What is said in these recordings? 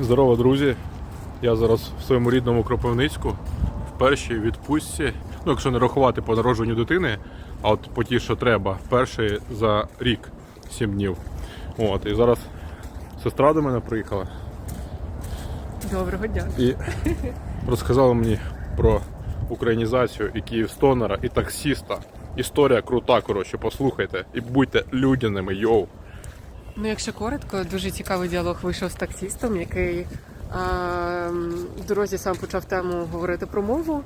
Здорово, друзі! Я зараз в своєму рідному Кропивницьку в першій відпустці. Ну, якщо не рахувати по народженню дитини, а от по ті, що треба, перший за рік 7 днів. От, і зараз сестра до мене приїхала Доброго дня. і розказала мені про українізацію і Київстонера, і таксіста. Історія крута, коротше, послухайте і будьте людяними, йоу. Ну, якщо коротко, дуже цікавий діалог вийшов з таксістом, який а, в дорозі сам почав тему говорити про мову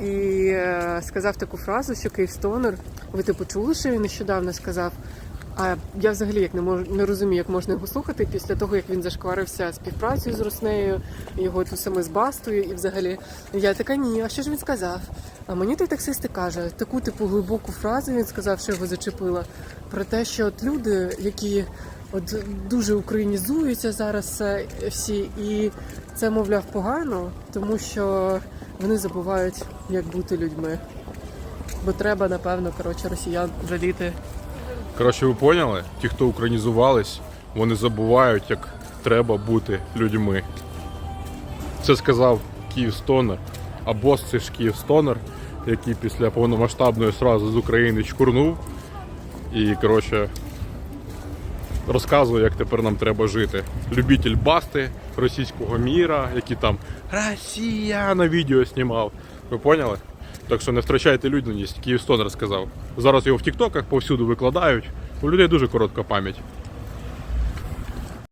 і е, сказав таку фразу, що Київстонер, ви типу чули, що він нещодавно сказав. А я взагалі як не можу не розумію, як можна його слухати після того, як він зашкварився співпрацею з Руснею, його ту саме з Бастою, і взагалі я така ні, а що ж він сказав? А мені той таксист каже, таку типу глибоку фразу він сказав, що його зачепила, про те, що от люди, які от дуже українізуються зараз е, всі, і це, мовляв, погано, тому що вони забувають, як бути людьми. Бо треба, напевно, коротше, росіян жаліти. Коротше, ви поняли? Ті, хто українізувались, вони забувають, як треба бути людьми. Це сказав Київстонер, а бос це ж Київстонер, який після повномасштабної сразу з України чкурнув. І, коротше, розказує, як тепер нам треба жити. Любитель басти російського міра, який там Росія на відео знімав. Ви поняли? Так що не втрачайте людяність, Київстон розказав. Зараз його в Тіктоках повсюду викладають. У людей дуже коротка пам'ять.